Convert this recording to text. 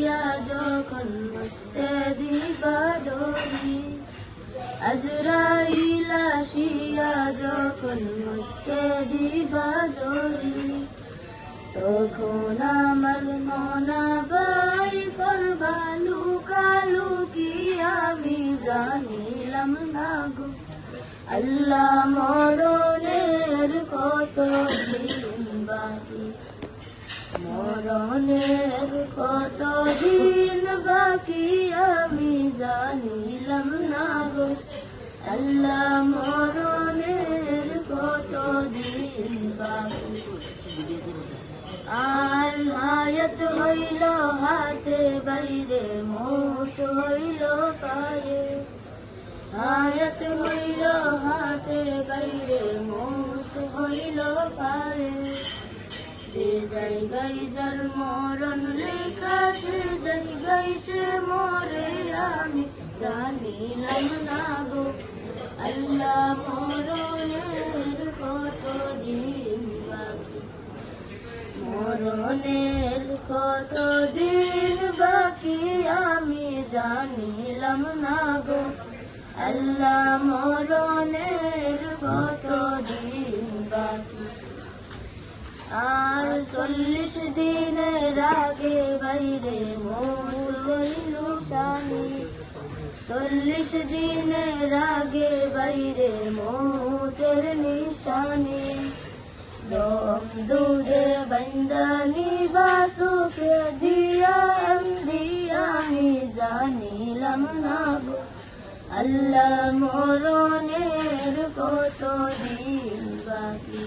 আসিয়া যখন বসতে দিবা দরি আজরাইল আসিয়া যখন বসতে দিবা দরি তখন আমার মনা বাই করবা লুকালুকি আমি জানিলাম না গো আল্লাহ মরণের কত দিন বাকি মরণের কত দিন বাকি আমি জানিলাম না গো। আল্লাহ, মরণের কত দিন বাকি? আর হায়াত হইল হাতে বাইরে মোট হইল পায়ে। হায়াত হইল হাতে বাইরে মোট হইল পায়ে। জায়গায় যার মরণ লেখা, সে জায়গায় সে মরে আমি জানিলাম না গো। আল্লাহ মরণের কত দিন বাকি? মরণের কত দিন বাকি? আমি জানিলাম না গো। আল্লাহ মরণের কত দিন আর চল্লিশ দিনের আগে বাইরে স্বামী। চল্লিশ দিনের আগে বাইরে মোটের নিশানি। দুধে বন্দানি বাসুকে দিয়া দিয়া আমি জানিলাম না আল্লাহ মরণের কত দিন বাকি?